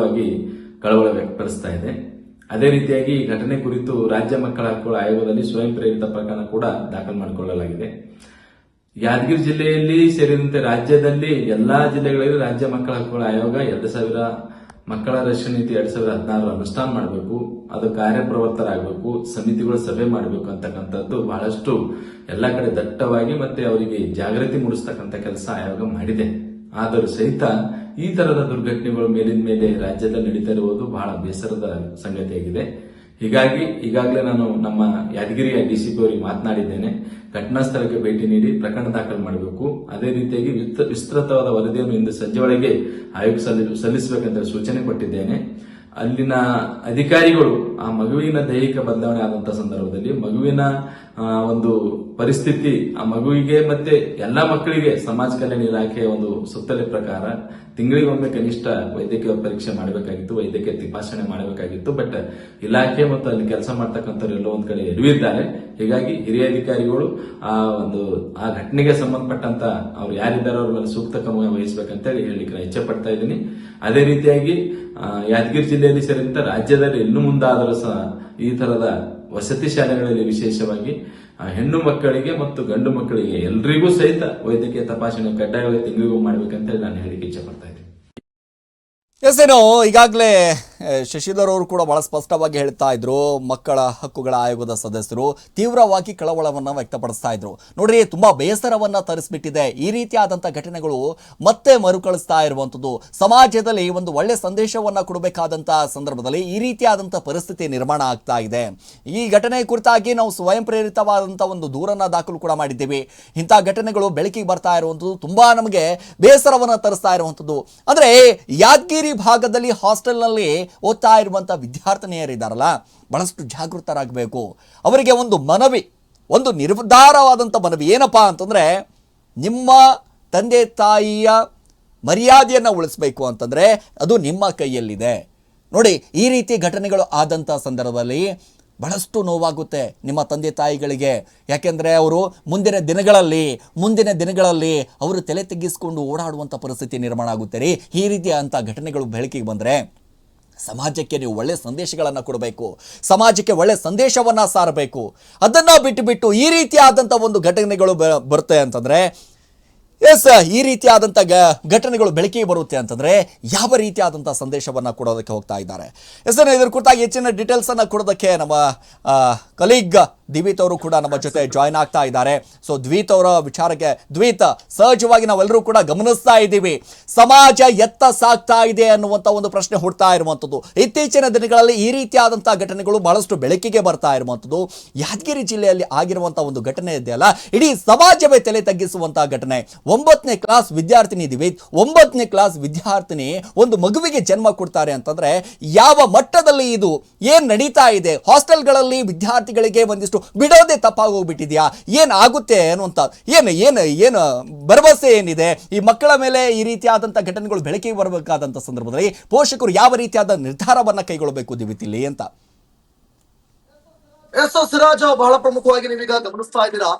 ತೀವ್ರವಾಗಿ ಕಳವಳ ವ್ಯಕ್ತಪಡಿಸ್ತಾ ಇದೆ. ಅದೇ ರೀತಿಯಾಗಿ ಈ ಘಟನೆ ಕುರಿತು ರಾಜ್ಯ ಮಕ್ಕಳ ಹಕ್ಕುಗಳ ಆಯೋಗದಲ್ಲಿ ಸ್ವಯಂ ಪ್ರೇರಿತ ಪ್ರಕರಣ ಕೂಡ ದಾಖಲು ಮಾಡಿಕೊಳ್ಳಲಾಗಿದೆ. ಯಾದಗಿರಿ ಜಿಲ್ಲೆಯಲ್ಲಿ ಸೇರಿದಂತೆ ರಾಜ್ಯದಲ್ಲಿ ಎಲ್ಲಾ ಜಿಲ್ಲೆಗಳಲ್ಲಿ ರಾಜ್ಯ ಮಕ್ಕಳ ಹಕ್ಕುಗಳ ಆಯೋಗ ಎರಡು ಸಾವಿರ ಮಕ್ಕಳ ರಕ್ಷಣಾ ನೀತಿ ಎರಡ್ ಸಾವಿರದ ಹದಿನಾರು ಅನುಷ್ಠಾನ ಮಾಡಬೇಕು. ಅದು ಕಾರ್ಯಪ್ರವೃತ್ತರಾಗಬೇಕು ಸಮಿತಿಗಳು ಸಭೆ ಮಾಡಬೇಕು ಅಂತಕ್ಕಂಥದ್ದು ಬಹಳಷ್ಟು ಎಲ್ಲ ಕಡೆ ದಟ್ಟವಾಗಿ ಮತ್ತೆ ಅವರಿಗೆ ಜಾಗೃತಿ ಮೂಡಿಸ್ತಕ್ಕಂಥ ಕೆಲಸ ಆಯೋಗ ಮಾಡಿದೆ. ಆದರೂ ಸಹಿತ ಈ ತರದ ದುರ್ಘಟನೆಗಳು ಮೇಲಿನ ಮೇಲೆ ರಾಜ್ಯದಲ್ಲಿ ನಡೀತಾ ಇರುವುದು ಬಹಳ ಬೇಸರದ ಸಂಗತಿಯಾಗಿದೆ. ಹೀಗಾಗಿ ಈಗಾಗಲೇ ನಾನು ನಮ್ಮ ಯಾದಗಿರಿಯ ಡಿಸಿಪಿ ಅವರಿಗೆ ಮಾತನಾಡಿದ್ದೇನೆ. ಘಟನಾ ಸ್ಥಳಕ್ಕೆ ಭೇಟಿ ನೀಡಿ ಪ್ರಕರಣ ದಾಖಲು ಮಾಡಬೇಕು. ಅದೇ ರೀತಿಯಾಗಿ ವಿಸ್ತ- ವಿಸ್ತೃತವಾದ ವರದಿಯನ್ನು ಇಂದು ಸಂಜೆ ಒಳಗೆ ಆಯೋಗ ಸಲ್ಲಿ- ಸಲ್ಲಿಸಬೇಕಂತ ಸೂಚನೆ ಕೊಟ್ಟಿದ್ದೇನೆ. ಅಲ್ಲಿನ ಅಧಿಕಾರಿಗಳು ಆ ಮಗುವಿನ ದೈಹಿಕ ಬದಲಾವಣೆ ಆದಂತಹ ಸಂದರ್ಭದಲ್ಲಿ ಮಗುವಿನ ಒಂದು ಪರಿಸ್ಥಿತಿ ಆ ಮಗುವಿಗೆ ಮತ್ತೆ ಎಲ್ಲಾ ಮಕ್ಕಳಿಗೆ ಸಮಾಜ ಕಲ್ಯಾಣ ಇಲಾಖೆಯ ಒಂದು ಸುತ್ತಲೆ ಪ್ರಕಾರ ತಿಂಗಳಿಗೊಮ್ಮೆ ಕನಿಷ್ಠ ವೈದ್ಯಕೀಯ ಪರೀಕ್ಷೆ ಮಾಡಬೇಕಾಗಿತ್ತು, ವೈದ್ಯಕೀಯ ತಿಪಾಸಣೆ ಮಾಡಬೇಕಾಗಿತ್ತು ಬಟ್ ಇಲಾಖೆ ಮತ್ತು ಅಲ್ಲಿ ಕೆಲಸ ಮಾಡ್ತಕ್ಕಂಥವ್ರು ಎಲ್ಲೋ ಒಂದ್ ಕಡೆ ಎಡವಿದ್ದಾರೆ ಹೀಗಾಗಿ ಹಿರಿಯ ಅಧಿಕಾರಿಗಳು ಆ ಒಂದು, ಆ ಘಟನೆಗೆ ಸಂಬಂಧಪಟ್ಟಂತ ಅವ್ರು ಯಾರಿದ್ದಾರೆ ಅವ್ರ ಮೇಲೆ ಸೂಕ್ತ ಕ್ರಮ ವಹಿಸಬೇಕಂತೇಳಿ ಹೇಳಲಿಕ್ಕೆ ನಾನು ಇಚ್ಛೆ ಪಡ್ತಾ ಇದ್ದೀನಿ. ಅದೇ ರೀತಿಯಾಗಿ ಯಾದಗಿರಿ ಜಿಲ್ಲೆಯಲ್ಲಿ ಸೇರಿದಂತೆ ರಾಜ್ಯದಲ್ಲಿ ಇನ್ನು ಮುಂದಾದರೂ ಸಹ ಈ ತರದ ವಸತಿ ಶಾಲೆಗಳಲ್ಲಿ ವಿಶೇಷವಾಗಿ ಹೆಣ್ಣು ಮಕ್ಕಳಿಗೆ ಮತ್ತು ಗಂಡು ಮಕ್ಕಳಿಗೆ ಎಲ್ರಿಗೂ ಸಹಿತ ವೈದ್ಯಕೀಯ ತಪಾಸಣೆ ಕಡ್ಡಾಯವಾಗಿ ತಿಂಗಳಿಗೂ ಮಾಡ್ಬೇಕಂತೇಳಿ ನಾನು ಹೇಳಿಕೆ ಇಚ್ಛೆ ಪಡ್ತಾ ಇದ್ದೀನಿ. ಎಸ್ ಈಗಾಗಲೇ ಶಶಿಧರ್ ಅವರು ಕೂಡ ಬಹಳ ಸ್ಪಷ್ಟವಾಗಿ ಹೇಳ್ತಾ ಇದ್ರು, ಮಕ್ಕಳ ಹಕ್ಕುಗಳ ಆಯೋಗದ ಸದಸ್ಯರು ತೀವ್ರವಾಗಿ ಕಳವಳವನ್ನು ವ್ಯಕ್ತಪಡಿಸ್ತಾ ಇದ್ರು. ನೋಡ್ರಿ, ತುಂಬಾ ಬೇಸರವನ್ನ ತರಿಸ್ಬಿಟ್ಟಿದೆ. ಈ ರೀತಿಯಾದಂಥ ಘಟನೆಗಳು ಮತ್ತೆ ಮರುಕಳಿಸ್ತಾ ಇರುವಂಥದ್ದು ಸಮಾಜದಲ್ಲಿ ಒಂದು ಒಳ್ಳೆ ಸಂದೇಶವನ್ನ ಕೊಡಬೇಕಾದಂಥ ಸಂದರ್ಭದಲ್ಲಿ ಈ ರೀತಿಯಾದಂಥ ಪರಿಸ್ಥಿತಿ ನಿರ್ಮಾಣ ಆಗ್ತಾ ಇದೆ. ಈ ಘಟನೆ ಕುರಿತಾಗಿ ನಾವು ಸ್ವಯಂ ಪ್ರೇರಿತವಾದಂಥ ಒಂದು ದೂರನ್ನ ದಾಖಲು ಕೂಡ ಮಾಡಿದ್ದೇವೆ. ಇಂಥ ಘಟನೆಗಳು ಬೆಳಕಿಗೆ ಬರ್ತಾ ಇರುವಂಥದ್ದು ತುಂಬಾ ನಮಗೆ ಬೇಸರವನ್ನ ತರಿಸ್ತಾ ಇರುವಂಥದ್ದು. ಅಂದ್ರೆ ಯಾದಗಿರಿ ಭಾಗದಲ್ಲಿ ಹಾಸ್ಟೆಲ್ನಲ್ಲಿ ಓದ್ತಾ ಇರುವಂಥ ವಿದ್ಯಾರ್ಥಿನಿಯರಿದ್ದಾರಲ್ಲ, ಬಹಳಷ್ಟು ಜಾಗೃತರಾಗಬೇಕು. ಅವರಿಗೆ ಒಂದು ಮನವಿ, ಒಂದು ನಿರ್ಧಾರವಾದಂಥ ಮನವಿ ಏನಪ್ಪ ಅಂತಂದರೆ, ನಿಮ್ಮ ತಂದೆ ತಾಯಿಯ ಮರ್ಯಾದೆಯನ್ನು ಉಳಿಸ್ಬೇಕು ಅಂತಂದರೆ ಅದು ನಿಮ್ಮ ಕೈಯಲ್ಲಿದೆ. ನೋಡಿ, ಈ ರೀತಿ ಘಟನೆಗಳು ಆದಂಥ ಸಂದರ್ಭದಲ್ಲಿ ಬಹಳಷ್ಟು ನೋವಾಗುತ್ತೆ ನಿಮ್ಮ ತಂದೆ ತಾಯಿಗಳಿಗೆ. ಯಾಕೆಂದರೆ ಅವರು ಮುಂದಿನ ದಿನಗಳಲ್ಲಿ ಮುಂದಿನ ದಿನಗಳಲ್ಲಿ ಅವರು ತಲೆ ತೆಗ್ಗಿಸ್ಕೊಂಡು ಓಡಾಡುವಂಥ ಪರಿಸ್ಥಿತಿ ನಿರ್ಮಾಣ ಆಗುತ್ತೆ ರೀ. ಈ ರೀತಿಯಾದಂಥ ಘಟನೆಗಳು ಬೆಳಕಿಗೆ ಬಂದರೆ ಸಮಾಜಕ್ಕೆ ನೀವು ಒಳ್ಳೆ ಸಂದೇಶಗಳನ್ನು ಕೊಡಬೇಕು, ಸಮಾಜಕ್ಕೆ ಒಳ್ಳೆ ಸಂದೇಶವನ್ನು ಸಾರಬೇಕು. ಅದನ್ನು ಬಿಟ್ಟುಬಿಟ್ಟು ಬಿಟ್ಟು ಈ ರೀತಿಯಾದಂಥ ಒಂದು ಘಟನೆಗಳು ಬರುತ್ತೆ ಅಂತಂದರೆ ಎಸ್, ಈ ರೀತಿಯಾದಂಥ ಗ, ಘಟನೆಗಳು ಬೆಳಕಿಗೆ ಬರುತ್ತೆ ಅಂತಂದರೆ ಯಾವ ರೀತಿಯಾದಂಥ ಸಂದೇಶವನ್ನು ಕೊಡೋದಕ್ಕೆ ಹೋಗ್ತಾ ಇದ್ದಾರೆ. ಎಸ್ ಇದ್ರ ಕುರಿತಾಗಿ ಹೆಚ್ಚಿನ ಡೀಟೇಲ್ಸನ್ನು ಕೊಡೋದಕ್ಕೆ ನಮ್ಮ ಕಲೀಗ್ ದಿವೀತ್ ಅವರು ಕೂಡ ನಮ್ಮ ಜೊತೆ ಜಾಯ್ನ್ ಆಗ್ತಾ ಇದ್ದಾರೆ. ಸೊ ದ್ವೀತ್ ಅವರ ವಿಚಾರಕ್ಕೆ, ದ್ವೀತ್, ಸಹಜವಾಗಿ ನಾವೆಲ್ಲರೂ ಕೂಡ ಗಮನಿಸ್ತಾ ಇದ್ದೀವಿ. ಸಮಾಜ ಎತ್ತ ಸಾಗ್ತಾ ಇದೆ ಅನ್ನುವಂಥ ಒಂದು ಪ್ರಶ್ನೆ ಹುಡ್ತಾ ಇರುವಂಥದ್ದು ಇತ್ತೀಚಿನ ದಿನಗಳಲ್ಲಿ ಈ ರೀತಿಯಾದಂಥ ಘಟನೆಗಳು ಬಹಳಷ್ಟು ಬೆಳಕಿಗೆ ಬರ್ತಾ ಇರುವಂಥದ್ದು ಯಾದಗಿರಿ ಜಿಲ್ಲೆಯಲ್ಲಿ ಆಗಿರುವಂಥ ಒಂದು ಘಟನೆ ಇದೆಯಲ್ಲ? ಇಡೀ ಸಮಾಜವೇ ತಲೆ ತಗ್ಗಿಸುವಂಥ ಘಟನೆ. ಒಂಬತ್ತನೇ ಕ್ಲಾಸ್ ವಿದ್ಯಾರ್ಥಿನಿ ದಿವಿತ್ ಒಂಬತ್ತನೇ ಕ್ಲಾಸ್ ವಿದ್ಯಾರ್ಥಿನಿ ಒಂದು ಮಗುವಿಗೆ ಜನ್ಮ ಕೊಡ್ತಾರೆ ಅಂತಂದ್ರೆ ಯಾವ ಮಟ್ಟದಲ್ಲಿ ಇದು, ಏನು ನಡೀತಾ ಇದೆ, ಹಾಸ್ಟೆಲ್ಗಳಲ್ಲಿ ವಿದ್ಯಾರ್ಥಿಗಳಿಗೆ ಒಂದಿಷ್ಟು ಬಿಡೋದೇ ತಪ್ಪಾಗೋಗ್ಬಿಟ್ಟಿದೆಯಾ ಏನಾಗುತ್ತೆ ಅನ್ನುವಂಥ ಏನು ಏನು ಏನು ಭರವಸೆ ಏನಿದೆ, ಈ ಮಕ್ಕಳ ಮೇಲೆ ಈ ರೀತಿಯಾದಂಥ ಘಟನೆಗಳು ಬೆಳಕಿಗೆ ಬರಬೇಕಾದಂಥ ಸಂದರ್ಭದಲ್ಲಿ ಪೋಷಕರು ಯಾವ ರೀತಿಯಾದ ನಿರ್ಧಾರವನ್ನು ಕೈಗೊಳ್ಳಬೇಕು ದಿವಿತಿಲಿ ಅಂತ? ಎಸ್ ಎಸ್ ಸಿರಾಜ ಬಹಳ ಪ್ರಮುಖವಾಗಿ ನೀವೀಗ ಗಮನಿಸ್ತಾ ಇದ್ದೀರಾ.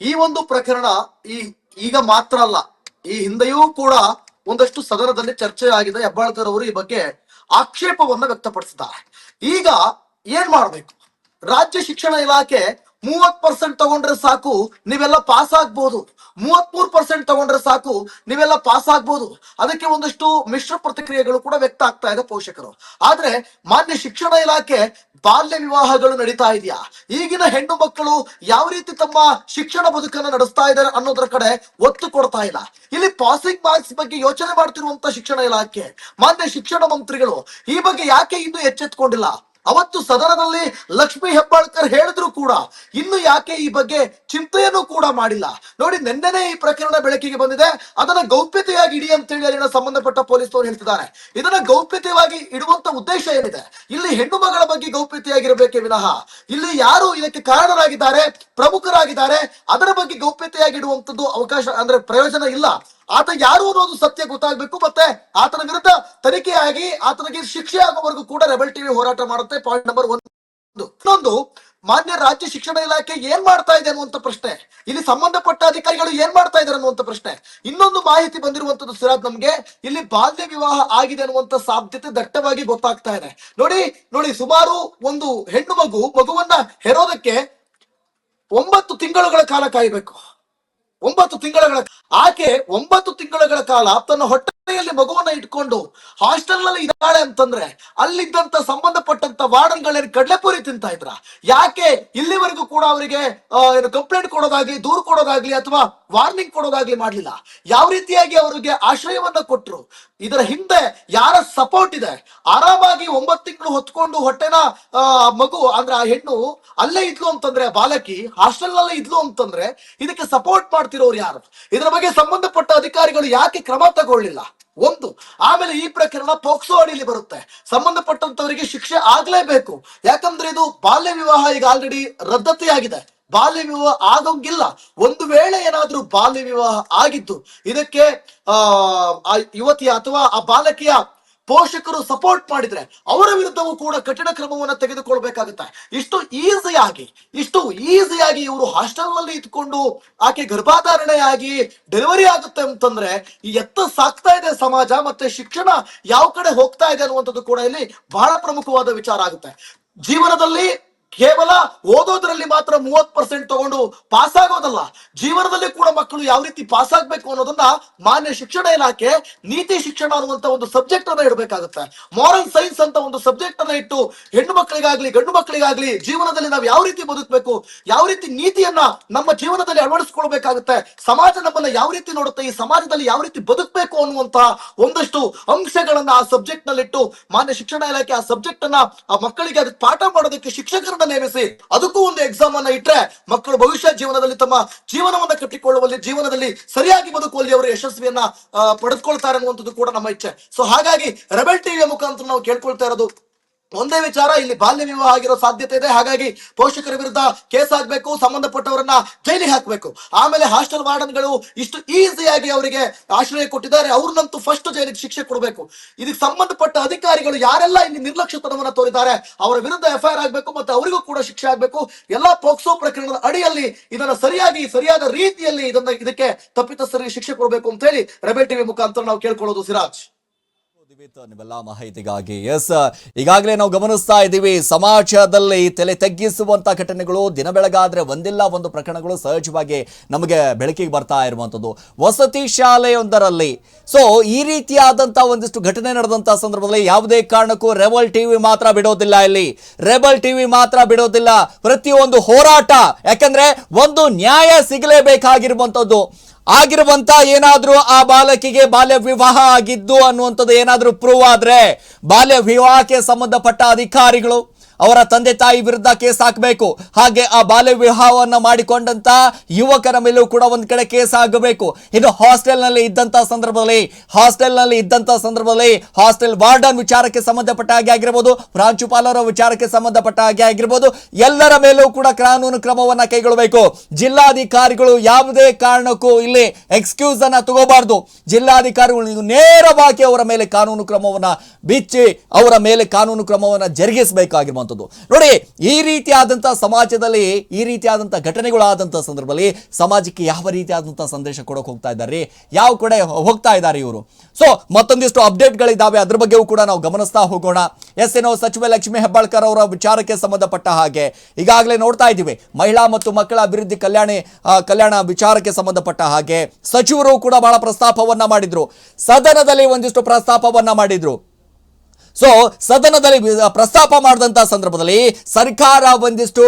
ಈ ಒಂದು ಪ್ರಕರಣ ಈ ಈಗ ಮಾತ್ರ ಅಲ್ಲ, ಈ ಹಿಂದೆಯೂ ಕೂಡ ಒಂದಷ್ಟು ಸದನದಲ್ಲಿ ಚರ್ಚೆ ಆಗಿದೆ. ಹೆಬ್ಬಾಳ್ಕರ್ ಅವರು ಈ ಬಗ್ಗೆ ಆಕ್ಷೇಪವನ್ನ ವ್ಯಕ್ತಪಡಿಸಿದ್ದಾರೆ. ಈಗ ಏನ್ ಮಾಡ್ಬೇಕು? ರಾಜ್ಯ ಶಿಕ್ಷಣ ಇಲಾಖೆ ಮೂವತ್ ಪರ್ಸೆಂಟ್ ತಗೊಂಡ್ರೆ ಸಾಕು, ನೀವೆಲ್ಲ ಪಾಸ್ ಆಗ್ಬೋದು. ಮೂವತ್ ಮೂರ್ ಪರ್ಸೆಂಟ್ ತಗೊಂಡ್ರೆ ಸಾಕು, ನೀವೆಲ್ಲ ಪಾಸ್ ಆಗ್ಬೋದು. ಅದಕ್ಕೆ ಒಂದಷ್ಟು ಮಿಶ್ರ ಪ್ರತಿಕ್ರಿಯೆಗಳು ಕೂಡ ವ್ಯಕ್ತ ಆಗ್ತಾ ಇದೆ ಪೋಷಕರು. ಆದ್ರೆ ಮಾನ್ಯ ಶಿಕ್ಷಣ ಇಲಾಖೆ ಬಾಲ್ಯ ವಿವಾಹಗಳು ನಡೀತಾ ಇದೆಯಾ? ಈಗಿನ ಹೆಣ್ಣು ಮಕ್ಕಳು ಯಾವ ರೀತಿ ತಮ್ಮ ಶಿಕ್ಷಣ ಬದುಕನ್ನು ನಡೆಸ್ತಾ ಇದ್ದಾರೆ ಅನ್ನೋದ್ರ ಕಡೆ ಒತ್ತು ಕೊಡ್ತಾ ಇಲ್ಲ. ಇಲ್ಲಿ ಪಾಸಿಂಗ್ ಮಾರ್ಕ್ಸ್ ಬಗ್ಗೆ ಯೋಚನೆ ಮಾಡ್ತಿರುವಂತ ಶಿಕ್ಷಣ ಇಲಾಖೆ, ಮಾನ್ಯ ಶಿಕ್ಷಣ ಮಂತ್ರಿಗಳು ಈ ಬಗ್ಗೆ ಯಾಕೆ ಇನ್ನೂ ಎಚ್ಚೆತ್ಕೊಂಡಿಲ್ಲ? ಅವತ್ತು ಸದನದಲ್ಲಿ ಲಕ್ಷ್ಮಿ ಹೆಬ್ಬಾಳ್ಕರ್ ಹೇಳಿದ್ರು ಕೂಡ ಇನ್ನು ಯಾಕೆ ಈ ಬಗ್ಗೆ ಚಿಂತೆಯನ್ನು ಕೂಡ ಮಾಡಿಲ್ಲ. ನೋಡಿ, ನಿನ್ನೆನೆ ಈ ಪ್ರಕರಣ ಬೆಳಕಿಗೆ ಬಂದಿದೆ. ಅದನ್ನ ಗೌಪ್ಯತೆಯಾಗಿ ಇಡಿ ಅಂತೇಳಿ ಅಲ್ಲಿನ ಸಂಬಂಧಪಟ್ಟ ಪೊಲೀಸರು ಹೇಳ್ತಿದ್ದಾರೆ. ಇದನ್ನ ಗೌಪ್ಯತೆಯಾಗಿ ಇಡುವಂತ ಉದ್ದೇಶ ಏನಿದೆ? ಇಲ್ಲಿ ಹೆಣ್ಣು ಮಗಳ ಬಗ್ಗೆ ಗೌಪ್ಯತೆಯಾಗಿರಬೇಕೇ ವಿನಃ? ಇಲ್ಲಿ ಯಾರು ಇದಕ್ಕೆ ಕಾರಣರಾಗಿದ್ದಾರೆ, ಪ್ರಮುಖರಾಗಿದ್ದಾರೆ, ಅದರ ಬಗ್ಗೆ ಗೌಪ್ಯತೆಯಾಗಿ ಇಡುವಂತದ್ದು ಅವಕಾಶ ಅಂದ್ರೆ ಪ್ರಯೋಜನ ಇಲ್ಲ. ಆತ ಯಾರು ಅನ್ನೋದು ಸತ್ಯ ಗೊತ್ತಾಗ್ಬೇಕು ಮತ್ತೆ ಆತನ ವಿರುದ್ಧ ತನಿಖೆಯಾಗಿ ಆತನಿಗೆ ಶಿಕ್ಷೆ ಆಗುವವರೆಗೂ ಕೂಡ ರೆಬಲ್ ಟಿವಿ ಹೋರಾಟ ಮಾಡುತ್ತೆ. ಪಾಯಿಂಟ್ ನಂಬರ್ ಒಂದು ಇನ್ನೊಂದು, ಮಾನ್ಯ ರಾಜ್ಯ ಶಿಕ್ಷಣ ಇಲಾಖೆ ಏನ್ ಮಾಡ್ತಾ ಇದೆ ಅನ್ನುವಂತ ಪ್ರಶ್ನೆ. ಇಲ್ಲಿ ಸಂಬಂಧಪಟ್ಟ ಅಧಿಕಾರಿಗಳು ಏನ್ ಮಾಡ್ತಾ ಇದ್ದಾರೆ ಅನ್ನುವಂತ ಪ್ರಶ್ನೆ. ಇನ್ನೊಂದು ಮಾಹಿತಿ ಬಂದಿರುವಂತದ್ದು ಸಿರಾಜ್ ನಮ್ಗೆ. ಇಲ್ಲಿ ಬಾಲ್ಯ ವಿವಾಹ ಆಗಿದೆ ಅನ್ನುವಂತ ಸಾಧ್ಯತೆ ದಟ್ಟವಾಗಿ ಗೊತ್ತಾಗ್ತಾ ಇದೆ. ನೋಡಿ ನೋಡಿ, ಸುಮಾರು ಒಂದು ಹೆಣ್ಣು ಮಗು, ಮಗುವನ್ನ ಹೆರೋದಕ್ಕೆ ಒಂಬತ್ತು ತಿಂಗಳುಗಳ ಕಾಲ ಕಾಯಬೇಕು. ಒಂಬತ್ತು ತಿಂಗಳ ಆಕೆ ಒಂಬತ್ತು ತಿಂಗಳುಗಳ ಕಾಲ ತನ್ನ ಹೊಟ್ಟೆಯಲ್ಲಿ ಮಗುವನ್ನ ಇಟ್ಕೊಂಡು ಹಾಸ್ಟೆಲ್ನಲ್ಲಿ ಇದ್ದಾಳೆ ಅಂತಂದ್ರೆ ಅಲ್ಲಿದ್ದಂತ ಸಂಬಂಧಪಟ್ಟಂತ ವಾರ್ಡನ್ಗಳೇನು ಕಡಲೆಪುರಿ ತಿಂತಾ ಇದ್ರ? ಯಾಕೆ ಇಲ್ಲಿವರೆಗೂ ಕೂಡ ಅವರಿಗೆ ಏನು ಕಂಪ್ಲೇಂಟ್ ಕೊಡೋದಾಗ್ಲಿ, ದೂರು ಕೊಡೋದಾಗ್ಲಿ ಅಥವಾ ವಾರ್ನಿಂಗ್ ಕೊಡೋದಾಗ್ಲಿ ಮಾಡ್ಲಿಲ್ಲ. ಯಾವ ರೀತಿಯಾಗಿ ಅವರಿಗೆ ಆಶ್ರಯವನ್ನ ಕೊಟ್ಟರು ಇದರ ಹಿಂದೆ ಯಾರ ಸಪೋರ್ಟ್ ಇದೆ? ಆರಾಮಾಗಿ ಒಂಬತ್ತು ತಿಂಗಳು ಹೊತ್ಕೊಂಡು ಹೊಟ್ಟೆನ ಮಗು, ಅಂದ್ರೆ ಆ ಹೆಣ್ಣು ಅಲ್ಲೇ ಇದ್ಲು ಅಂತಂದ್ರೆ ಬಾಲಕಿ ಹಾಸ್ಟೆಲ್ ನಲ್ಲೇ ಇದ್ಲು ಅಂತಂದ್ರೆ ಇದಕ್ಕೆ ಸಪೋರ್ಟ್ ಮಾಡ್ತಿರೋರು ಯಾರು? ಇದರ ಬಗ್ಗೆ ಸಂಬಂಧಪಟ್ಟ ಅಧಿಕಾರಿಗಳು ಯಾಕೆ ಕ್ರಮ ತಗೊಳ್ಳಿಲ್ಲ? ಒಂದು, ಆಮೇಲೆ ಈ ಪ್ರಕರಣ ಪೋಕ್ಸೋ ಅಡಿಯಲ್ಲಿ ಬರುತ್ತೆ. ಸಂಬಂಧಪಟ್ಟಂತವರಿಗೆ ಶಿಕ್ಷೆ ಆಗ್ಲೇಬೇಕು. ಯಾಕಂದ್ರೆ ಇದು ಬಾಲ್ಯ ವಿವಾಹ ಈಗ ಆಲ್ರೆಡಿ ರದ್ದತಿಯಾಗಿದೆ. ಬಾಲ್ಯ ವಿವಾಹ ಆಗೋಂಗಿಲ್ಲ ಒಂದು ವೇಳೆ ಏನಾದ್ರೂ ಬಾಲ್ಯ ವಿವಾಹ ಆಗಿದ್ದು ಇದಕ್ಕೆ, ಆ ಯುವತಿಯ ಅಥವಾ ಆ ಬಾಲಕಿಯ ಪೋಷಕರು ಸಪೋರ್ಟ್ ಮಾಡಿದ್ರೆ ಅವರ ವಿರುದ್ಧವೂ ಕೂಡ ಕಠಿಣ ಕ್ರಮವನ್ನ ತೆಗೆದುಕೊಳ್ಬೇಕಾಗುತ್ತೆ. ಇಷ್ಟು ಈಸಿಯಾಗಿ ಇಷ್ಟು ಈಸಿಯಾಗಿ ಇವರು ಹಾಸ್ಟೆಲ್ನಲ್ಲಿ ಇದ್ಕೊಂಡು ಆಕೆ ಗರ್ಭಧಾರಣೆ ಆಗಿ ಡೆಲಿವರಿ ಆಗುತ್ತೆ ಅಂತಂದ್ರೆ ಈ ಎತ್ತ ಸಾಕ್ತಾ ಇದೆ ಸಮಾಜ ಮತ್ತೆ ಶಿಕ್ಷಣ ಯಾವ ಕಡೆ ಹೋಗ್ತಾ ಇದೆ ಅನ್ನುವಂಥದ್ದು ಕೂಡ ಇಲ್ಲಿ ಬಹಳ ಪ್ರಮುಖವಾದ ವಿಚಾರ ಆಗುತ್ತೆ. ಜೀವನದಲ್ಲಿ ಕೇವಲ ಓದೋದ್ರಲ್ಲಿ ಮಾತ್ರ ಮೂವತ್ ಪರ್ಸೆಂಟ್ ತಗೊಂಡು ಪಾಸ್ ಆಗೋದಲ್ಲ ಜೀವನದಲ್ಲಿ ಕೂಡ ಮಕ್ಕಳು ಯಾವ ರೀತಿ ಪಾಸ್ ಆಗ್ಬೇಕು ಅನ್ನೋದನ್ನ ಮಾನ್ಯ ಶಿಕ್ಷಣ ಇಲಾಖೆ, ನೀತಿ ಶಿಕ್ಷಣ ಅನ್ನುವಂತ ಒಂದು ಸಬ್ಜೆಕ್ಟ್ ಅನ್ನ ಇಡಬೇಕಾಗುತ್ತೆ. ಮಾರಲ್ ಸೈನ್ಸ್ ಅಂತ ಒಂದು ಸಬ್ಜೆಕ್ಟ್ ಅನ್ನ ಇಟ್ಟು ಹೆಣ್ಣು ಮಕ್ಕಳಿಗಾಗ್ಲಿ, ಗಂಡು ಮಕ್ಕಳಿಗಾಗ್ಲಿ ಜೀವನದಲ್ಲಿ ನಾವು ಯಾವ ರೀತಿ ಬದುಕಬೇಕು, ಯಾವ ರೀತಿ ನೀತಿಯನ್ನ ನಮ್ಮ ಜೀವನದಲ್ಲಿ ಅಳವಡಿಸ್ಕೊಳ್ಬೇಕಾಗುತ್ತೆ, ಸಮಾಜ ನಮ್ಮನ್ನ ಯಾವ ರೀತಿ ನೋಡುತ್ತೆ, ಈ ಸಮಾಜದಲ್ಲಿ ಯಾವ ರೀತಿ ಬದುಕಬೇಕು ಅನ್ನುವಂತ ಒಂದಷ್ಟು ಅಂಶಗಳನ್ನ ಆ ಸಬ್ಜೆಕ್ಟ್ ನಲ್ಲಿಟ್ಟು ಮಾನ್ಯ ಶಿಕ್ಷಣ ಇಲಾಖೆ ಆ ಸಬ್ಜೆಕ್ಟ್ ಅನ್ನ ಆ ಮಕ್ಕಳಿಗೆ ಅದಕ್ಕೆ ಪಾಠ ಮಾಡೋದಕ್ಕೆ ಶಿಕ್ಷಕರನ್ನ ನೇಮಿಸಿ. ಅದಕ್ಕೂ ಒಂದು ಎಕ್ಸಾಮ್ ಅನ್ನ ಇಟ್ರೆ ಮಕ್ಕಳು ಭವಿಷ್ಯ ಜೀವನದಲ್ಲಿ ತಮ್ಮ ಜೀವನವನ್ನ ಕಟ್ಟಿಕೊಳ್ಳುವಲ್ಲಿ, ಜೀವನದಲ್ಲಿ ಸರಿಯಾಗಿ ಬದುಕುವಲ್ಲಿ ಅವರು ಯಶಸ್ವಿಯನ್ನ ಪಡೆದುಕೊಳ್ತಾರೆ ಅನ್ನುವಂಥದ್ದು ಕೂಡ ನಮ್ಮ ಇಚ್ಛೆ. ಸೊ ಹಾಗಾಗಿ ರೆಬೆಲ್ ಟಿವಿಯ ಮುಖಾಂತರ ನಾವು ಕೇಳ್ಕೊಳ್ತಾ ಇರೋದು ಒಂದೇ ವಿಚಾರ, ಇಲ್ಲಿ ಬಾಲ್ಯ ವಿವಾಹ ಆಗಿರೋ ಸಾಧ್ಯತೆ ಇದೆ. ಹಾಗಾಗಿ ಪೋಷಕರ ವಿರುದ್ಧ ಕೇಸ್ ಆಗ್ಬೇಕು ಸಂಬಂಧಪಟ್ಟವರನ್ನ ಜೈಲಿಗೆ ಹಾಕ್ಬೇಕು. ಆಮೇಲೆ ಹಾಸ್ಟೆಲ್ ವಾರ್ಡನ್ಗಳು ಇಷ್ಟು ಈಸಿಯಾಗಿ ಅವರಿಗೆ ಆಶ್ರಯ ಕೊಟ್ಟಿದ್ದಾರೆ. ಅವ್ರನ್ನಂತೂ ಫಸ್ಟ್ ಜೈಲಿಗೆ ಶಿಕ್ಷೆ ಕೊಡಬೇಕು. ಇದಕ್ಕೆ ಸಂಬಂಧಪಟ್ಟ ಅಧಿಕಾರಿಗಳು ಯಾರೆಲ್ಲ ಇಲ್ಲಿ ನಿರ್ಲಕ್ಷ್ಯತನವನ್ನ ತೋರಿದ್ದಾರೆ, ಅವರ ವಿರುದ್ಧ ಎಫ್ಐಆರ್ ಆಗಬೇಕು ಮತ್ತೆ ಅವರಿಗೂ ಕೂಡ ಶಿಕ್ಷೆ ಆಗಬೇಕು. ಎಲ್ಲಾ ಪೋಕ್ಸೋ ಪ್ರಕರಣದ ಅಡಿಯಲ್ಲಿ ಇದನ್ನ ಸರಿಯಾಗಿ, ಸರಿಯಾದ ರೀತಿಯಲ್ಲಿ ಇದನ್ನ, ಇದಕ್ಕೆ ತಪ್ಪಿತಸ್ಥರಿಗೆ ಶಿಕ್ಷೆ ಕೊಡಬೇಕು ಅಂತ ಹೇಳಿ ರೆಬೆ ಟಿವಿ ಮುಖಾಂತರ ನಾವು ಕೇಳ್ಕೊಳ್ಳೋದು ಸಿರಾಜ್. ನಿಮ್ಮೆಲ್ಲ ಮಾಹಿತಿಗಾಗಿ. ಎಸ್ ಈಗಾಗಲೇ ನಾವು ಗಮನಿಸ್ತಾ ಇದ್ದೀವಿ, ಸಮಾಜದಲ್ಲಿ ತಲೆ ತಗ್ಗಿಸುವಂತ ಘಟನೆಗಳು ದಿನ ಬೆಳಗಾದ್ರೆ ಒಂದಿಲ್ಲ, ಒಂದು ಪ್ರಕರಣಗಳು ಸಹಜವಾಗಿ ನಮಗೆ ಬೆಳಕಿಗೆ ಬರ್ತಾ ಇರುವಂತದ್ದು ವಸತಿ ಶಾಲೆಯೊಂದರಲ್ಲಿ. ಸೊ ಈ ರೀತಿಯಾದಂಥ ಒಂದಿಷ್ಟು ಘಟನೆ ನಡೆದಂಥ ಸಂದರ್ಭದಲ್ಲಿ ಯಾವುದೇ ಕಾರಣಕ್ಕೂ ರೆಬಲ್ ಟಿವಿ ಮಾತ್ರ ಬಿಡೋದಿಲ್ಲ ಇಲ್ಲಿ. ರೆಬಲ್ ಟಿವಿ ಮಾತ್ರ ಬಿಡೋದಿಲ್ಲ. ಪ್ರತಿಯೊಂದು ಹೋರಾಟ, ಯಾಕಂದ್ರೆ ಒಂದು ನ್ಯಾಯ ಸಿಗಲೇಬೇಕಾಗಿರುವಂತದ್ದು ಆಗಿರುವಂತ ಏನಾದ್ರೂ ಆ ಬಾಲಕಿಗೆ ಬಾಲ್ಯ ವಿವಾಹ ಆಗಿದ್ದು ಅನ್ನುವಂಥದ್ದು ಏನಾದ್ರೂ ಪ್ರೂವ್ ಆದ್ರೆ ಬಾಲ್ಯ ವಿವಾಹಕ್ಕೆ ಸಂಬಂಧಪಟ್ಟ ಅಧಿಕಾರಿಗಳು ಅವರ ತಂದೆ ತಾಯಿ ವಿರುದ್ಧ ಕೇಸ್ ಹಾಕಬೇಕು. ಹಾಗೆ ಆ ಬಾಲ್ಯ ವಿವಾಹವನ್ನ ಮಾಡಿಕೊಂಡಂತ ಯುವಕರ ಮೇಲೂ ಕೂಡ ಒಂದ್ ಕಡೆ ಕೇಸ್ ಆಗಬೇಕು ಇನ್ನು ಹಾಸ್ಟೆಲ್ನಲ್ಲಿ ಇದ್ದಂತ ಸಂದರ್ಭದಲ್ಲಿ ಹಾಸ್ಟೆಲ್ನಲ್ಲಿ ಇದ್ದಂತ ಸಂದರ್ಭದಲ್ಲಿ ಹಾಸ್ಟೆಲ್ ವಾರ್ಡನ್ ವಿಚಾರಕ್ಕೆ ಸಂಬಂಧಪಟ್ಟ ಹಾಗೆ ಆಗಿರ್ಬೋದು, ಪ್ರಾಂಶುಪಾಲರ ವಿಚಾರಕ್ಕೆ ಸಂಬಂಧಪಟ್ಟ ಹಾಗೆ ಆಗಿರ್ಬೋದು, ಎಲ್ಲರ ಮೇಲೂ ಕೂಡ ಕಾನೂನು ಕ್ರಮವನ್ನ ಕೈಗೊಳ್ಳಬೇಕು. ಜಿಲ್ಲಾಧಿಕಾರಿಗಳು ಯಾವುದೇ ಕಾರಣಕ್ಕೂ ಇಲ್ಲಿ ಎಕ್ಸ್ಕ್ಯೂಸ್ ಅನ್ನ ತಗೋಬಾರ್ದು. ಜಿಲ್ಲಾಧಿಕಾರಿಗಳು ನೇರವಾಗಿ ಅವರ ಮೇಲೆ ಕಾನೂನು ಕ್ರಮವನ್ನ ಬಿಚ್ಚಿ, ಅವರ ಮೇಲೆ ಕಾನೂನು ಕ್ರಮವನ್ನ ನೋಡಿ, ಈ ರೀತಿಯಾದಂಥ ಸಮಾಜದಲ್ಲಿ, ಈ ರೀತಿಯಾದಂಥ ಘಟನೆಗಳು ಆದಂತಹ ಸಂದರ್ಭದಲ್ಲಿ ಸಮಾಜಕ್ಕೆ ಯಾವ ರೀತಿಯಾದಂಥ ಸಂದೇಶ ಕೊಡೋಕೆ ಹೋಗ್ತಾ ಇದ್ದಾರೆ? ಯಾವ ಕಡೆ ಹೋಗ್ತಾ ಇದ್ದಾರೆ ಇವರು? ಸೊ ಮತ್ತೊಂದಿಷ್ಟು ಅಪ್ಡೇಟ್ಗಳಿದ್ದಾವೆ. ಅದ್ರ ಬಗ್ಗೆಯೂ ಕೂಡ ನಾವು ಗಮನಿಸ್ತಾ ಹೋಗೋಣ. ಎಸ್ ಏನೋ ಸಚಿವ ಲಕ್ಷ್ಮೀ ಹೆಬ್ಬಾಳ್ಕರ್ ಅವರ ವಿಚಾರಕ್ಕೆ ಸಂಬಂಧಪಟ್ಟ ಹಾಗೆ ಈಗಾಗಲೇ ನೋಡ್ತಾ ಇದ್ದೀವಿ. ಮಹಿಳಾ ಮತ್ತು ಮಕ್ಕಳ ಅಭಿವೃದ್ಧಿ ಕಲ್ಯಾಣ ಕಲ್ಯಾಣ ವಿಚಾರಕ್ಕೆ ಸಂಬಂಧಪಟ್ಟ ಹಾಗೆ ಸಚಿವರು ಕೂಡ ಬಹಳ ಪ್ರಸ್ತಾಪವನ್ನ ಮಾಡಿದ್ರು. ಸದನದಲ್ಲಿ ಒಂದಿಷ್ಟು ಪ್ರಸ್ತಾಪವನ್ನ ಮಾಡಿದ್ರು. ಸೊ ಸದನದಲ್ಲಿ ಪ್ರಸ್ತಾಪ ಮಾಡಿದಂತ ಸಂದರ್ಭದಲ್ಲಿ ಸರ್ಕಾರ ಒಂದಿಷ್ಟು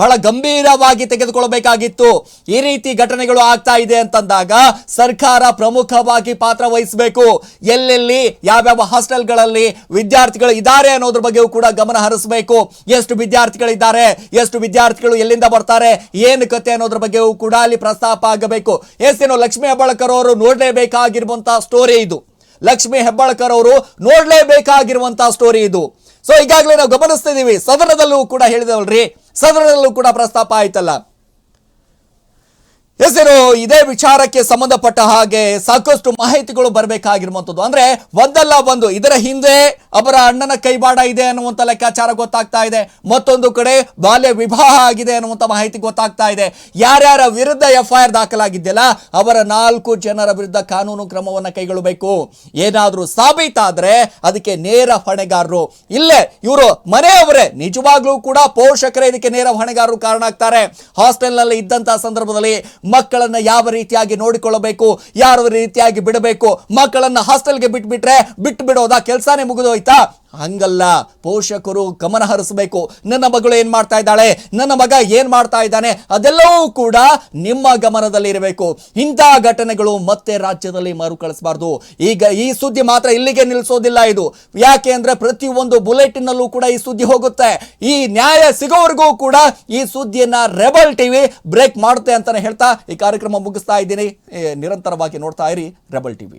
ಬಹಳ ಗಂಭೀರವಾಗಿ ತೆಗೆದುಕೊಳ್ಳಬೇಕಾಗಿತ್ತು. ಈ ರೀತಿ ಘಟನೆಗಳು ಆಗ್ತಾ ಇದೆ ಅಂತಂದಾಗ ಸರ್ಕಾರ ಪ್ರಮುಖವಾಗಿ ಪಾತ್ರ ವಹಿಸಬೇಕು. ಎಲ್ಲೆಲ್ಲಿ, ಯಾವ್ಯಾವ ಹಾಸ್ಟೆಲ್ಗಳಲ್ಲಿ ವಿದ್ಯಾರ್ಥಿಗಳು ಇದ್ದಾರೆ ಅನ್ನೋದ್ರ ಬಗ್ಗೆಯೂ ಕೂಡ ಗಮನ ಹರಿಸಬೇಕು. ಎಷ್ಟು ವಿದ್ಯಾರ್ಥಿಗಳಿದ್ದಾರೆ, ಎಷ್ಟು ವಿದ್ಯಾರ್ಥಿಗಳು ಎಲ್ಲಿಂದ ಬರ್ತಾರೆ, ಏನು ಕತೆ ಅನ್ನೋದ್ರ ಬಗ್ಗೆಯೂ ಕೂಡ ಅಲ್ಲಿ ಪ್ರಸ್ತಾಪ ಆಗಬೇಕು. ಎಸ್ ಏನು ಲಕ್ಷ್ಮೀ ಅವರು ನೋಡಲೇಬೇಕಾಗಿರುವಂತಹ ಸ್ಟೋರಿ ಇದು. ಲಕ್ಷ್ಮೀ ಹೆಬ್ಬಾಳ್ಕರ್ ಅವರು ನೋಡಲೇಬೇಕಾಗಿರುವಂತಹ ಸ್ಟೋರಿ ಇದು. ಸೊ ಈಗಾಗಲೇ ನಾವು ಗಮನಿಸ್ತಿದ್ದೀವಿ ಸದನದಲ್ಲೂ ಕೂಡ ಹೇಳಿದವಲ್ರಿ, ಸದನದಲ್ಲೂ ಕೂಡ ಪ್ರಸ್ತಾಪ ಆಯ್ತಲ್ಲ. ಏನು ಇದೇ ವಿಚಾರಕ್ಕೆ ಸಂಬಂಧಪಟ್ಟ ಹಾಗೆ ಸಾಕಷ್ಟು ಮಾಹಿತಿಗಳು ಬರಬೇಕಾಗಿರುವಂಥದ್ದು. ಅಂದ್ರೆ ಒಂದಲ್ಲ ಒಂದು, ಇದರ ಹಿಂದೆ ಅವರ ಅಣ್ಣನ ಕೈವಾಡ ಇದೆ ಅನ್ನುವಂಥ ಲೆಕ್ಕಾಚಾರ ಗೊತ್ತಾಗ್ತಾ ಇದೆ. ಮತ್ತೊಂದು ಕಡೆ ಬಾಲ್ಯ ವಿವಾಹ ಆಗಿದೆ ಅನ್ನುವಂಥ ಮಾಹಿತಿ ಗೊತ್ತಾಗ್ತಾ ಇದೆ. ಯಾರ್ಯಾರ ವಿರುದ್ಧ ಎಫ್ ಐ ಅವರ ನಾಲ್ಕು ಜನರ ವಿರುದ್ಧ ಕಾನೂನು ಕ್ರಮವನ್ನು ಕೈಗೊಳ್ಳಬೇಕು. ಏನಾದರೂ ಸಾಬೀತಾದ್ರೆ ಅದಕ್ಕೆ ನೇರ ಹೊಣೆಗಾರರು. ಇಲ್ಲೇ ಇವರು ಮನೆಯವರೇ, ನಿಜವಾಗ್ಲೂ ಕೂಡ ಪೋಷಕರೇ ಇದಕ್ಕೆ ನೇರ ಹೊಣೆಗಾರರು ಕಾರಣ ಆಗ್ತಾರೆ. ಹಾಸ್ಟೆಲ್ನಲ್ಲಿ ಇದ್ದಂತಹ ಸಂದರ್ಭದಲ್ಲಿ ಮಕ್ಕಳನ್ನ ಯಾವ ರೀತಿಯಾಗಿ ನೋಡಿಕೊಳ್ಳಬೇಕು ಯಾವ ರೀತಿಯಾಗಿ ಬಿಡಬೇಕು ಮಕ್ಕಳನ್ನ ಹಾಸ್ಟೆಲ್ಗೆ ಬಿಟ್ಬಿಟ್ರೆ ಬಿಟ್ಟು ಬಿಡೋದಾ ಕೆಲಸನೇ ಮುಗಿದೋಯ್ತಾ? ಹಂಗಲ್ಲ. ಪೋಷಕರು ಗಮನ ಹರಿಸಬೇಕು. ನನ್ನ ಮಗಳು ಏನು ಮಾಡ್ತಾ ಇದ್ದಾಳೆ? ನನ್ನ ಮಗ ಏನು ಮಾಡ್ತಾ ಇದ್ದಾನೆ? ಅದೆಲ್ಲವೂ ಕೂಡ ನಿಮ್ಮ ಗಮನದಲ್ಲಿ ಇರಬೇಕು. ಘಟನೆಗಳು ಮತ್ತೆ ರಾಜ್ಯದಲ್ಲಿ ಮರುಕಳಿಸಬಾರ್ದು. ಈಗ ಈ ಸುದ್ದಿ ಮಾತ್ರ ಇಲ್ಲಿಗೆ ನಿಲ್ಲಿಸೋದಿಲ್ಲ ಇದು. ಯಾಕೆ ಅಂದರೆ ಪ್ರತಿಯೊಂದು ಬುಲೆಟಿನಲ್ಲೂ ಕೂಡ ಈ ಸುದ್ದಿ ಹೋಗುತ್ತೆ. ಈ ನ್ಯಾಯ ಸಿಗೋವರೆಗೂ ಕೂಡ ಈ ಸುದ್ದಿಯನ್ನ ರೆಬಲ್ ಟಿವಿ ಬ್ರೇಕ್ ಮಾಡುತ್ತೆ ಅಂತಾನೆ ಹೇಳ್ತಾ ಈ ಕಾರ್ಯಕ್ರಮ ಮುಗಿಸ್ತಾ ಇದ್ದೀನಿ. ನಿರಂತರವಾಗಿ ನೋಡ್ತಾ ಇರಿ ರೆಬಲ್ ಟಿವಿ.